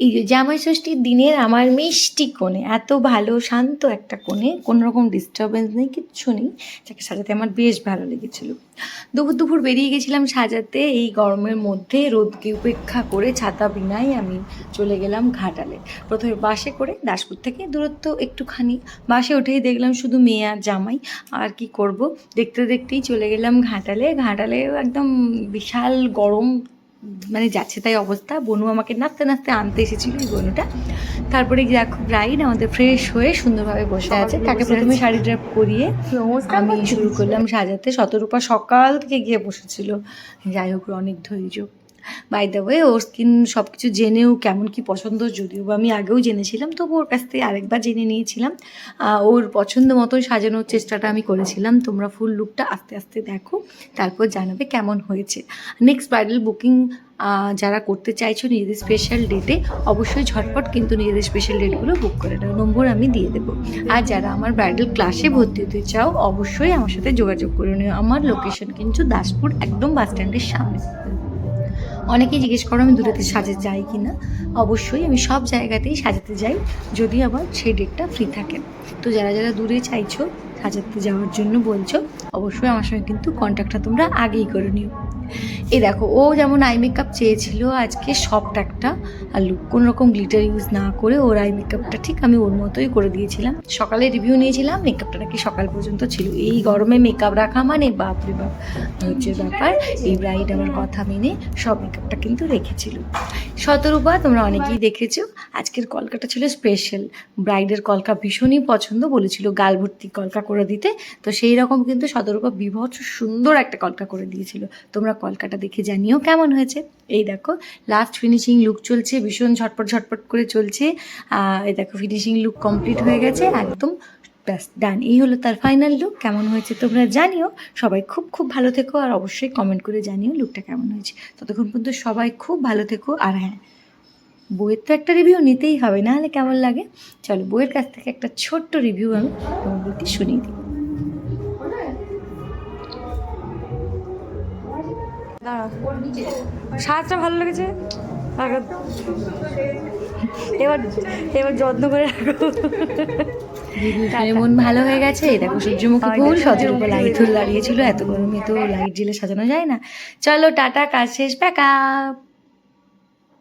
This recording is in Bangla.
এই যে জামাই ষষ্ঠীর দিনের আমার মিষ্টি কোণে, এত ভালো শান্ত একটা কোণে কোনো রকম ডিস্টারবেন্স নেই, কিচ্ছু নেই, যাকে সাজাতে আমার বেশ ভালো লেগেছিল। দুপুর দুপুর বেরিয়ে গেছিলাম সাজাতে, এই গরমের মধ্যে রোদকে উপেক্ষা করে ছাতা বিনাই আমি চলে গেলাম ঘাটালে। প্রথমে বাসে করে দাসপুর থেকে দূরত্ব একটুখানি, বাসে উঠেই দেখলাম শুধু মেয়ে আর জামাই, আর কি করব? দেখতে দেখতেই চলে গেলাম ঘাটালে ঘাটালে একদম বিশাল গরম মানে যাচ্ছে তাই অবস্থা। বনু আমাকে নাচতে নাচতে আনতে এসেছিল এই বনুটা। তারপরে দেখো ব্রাইড আমাদের ফ্রেশ হয়ে সুন্দরভাবে বসে আছে। তাকে প্রথমে শাড়ি ড্রাপ করিয়ে আমি শুরু করলাম সাজাতে। শতরূপা সকাল থেকে গিয়ে বসেছিল। যাই হোক অনেক ধৈর্য। বাই দ্য ওয়ে ওর স্কিন সব কিছু জেনেও কেমন কি পছন্দ যদিও বা আমি আগেও জেনেছিলাম, তবু ওর কাছ থেকে আরেকবার জেনে নিয়েছিলাম। ওর পছন্দ মতোই সাজানোর চেষ্টাটা আমি করেছিলাম। তোমরা ফুল লুকটা আস্তে আস্তে দেখো, তারপর জানাবে কেমন হয়েছে। নেক্সট ব্রাইডাল বুকিং যারা করতে চাইছো নিজেদের স্পেশাল ডেটে অবশ্যই ঝটপট কিন্তু নিজেদের স্পেশাল ডেটগুলো বুক করে নাও। নম্বর আমি দিয়ে দেবো। আর যারা আমার ব্রাইডাল ক্লাসে ভর্তি হতে চাও, অবশ্যই আমার সাথে যোগাযোগ করে নিও। আমার লোকেশন কিন্তু দাসপুর, একদম বাস স্ট্যান্ডের সামনে। অনেকেই জিজ্ঞেস করো আমি দূরেতে সাজাতে যাই কি না অবশ্যই আমি সব জায়গাতেই সাজাতে যাই যদি আবার সেই ডেটটা ফ্রি থাকে। তো যারা যারা দূরে চাইছো সাজাতে যাওয়ার জন্য বলছো, অবশ্যই আমার সঙ্গে কিন্তু কন্ট্যাক্টটা তোমরা আগেই করে নিও। এই দেখো, ও যেমন আই মেকআপ চেয়েছিল আজকে সফট একটা, আর লুক কোনো রকম গ্লিটার ইউজ না করে ওর আই মেকআপটা ঠিক আমি ওর মতোই করে দিয়েছিলাম। সকালে রিভিউ নিয়েছিলাম মেকআপটা নাকি সকাল পর্যন্ত ছিল। এই গরমে মেকআপ রাখা মানে বাপরে বাপ হচ্ছে ব্যাপার, এই ব্রাইড আমার কথা মেনে সব মেকআপটা কিন্তু রেখেছিল। শতরূপা তোমরা অনেকেই দেখেছ, আজকের কলকাটা ছিল স্পেশাল ব্রাইডের কলকা ভীষণই পছন্দ বলেছিল গাল ভর্তি কলকা করে দিতে, তো সেই রকম কিন্তু শতরূপা বিভৎস সুন্দর একটা কলকা করে দিয়েছিল। তোমরা কলকাটা দেখে জানিও কেমন হয়েছে। এই দেখো লাস্ট ফিনিশিং লুক চলছে, ভীষণ ঝটপট ঝটপট করে চলছে। এই দেখো ফিনিশিং লুক কমপ্লিট হয়ে গেছে, একদম ডান এই হলো তার ফাইনাল লুক কেমন হয়েছে তোমরা জানিও। সবাই খুব খুব ভালো থেকো, আর অবশ্যই কমেন্ট করে জানিও লুকটা কেমন হয়েছে। ততক্ষণ পর্যন্ত সবাই খুব ভালো থেকো, আর হ্যাঁ বইয়ের তো একটা রিভিউ নিতেই হবে না হলে কেমন লাগে? চলো, বইয়ের কাছ থেকে একটা ছোট্ট রিভিউ আমি তোমাদেরকে শুনিয়ে দিই। সাজটা ভালো লেগেছে? এবার এবার যত্ন করে রাখো। মন ভালো হয়ে গেছে। দেখো সূর্যমুখী ফুল সতের উপর লাইট দাঁড়িয়েছিল। এত গরমে তো লাইট জেলে সাজানো যায় না। চলো টাটা কাজ শেষ প্যাক আপ।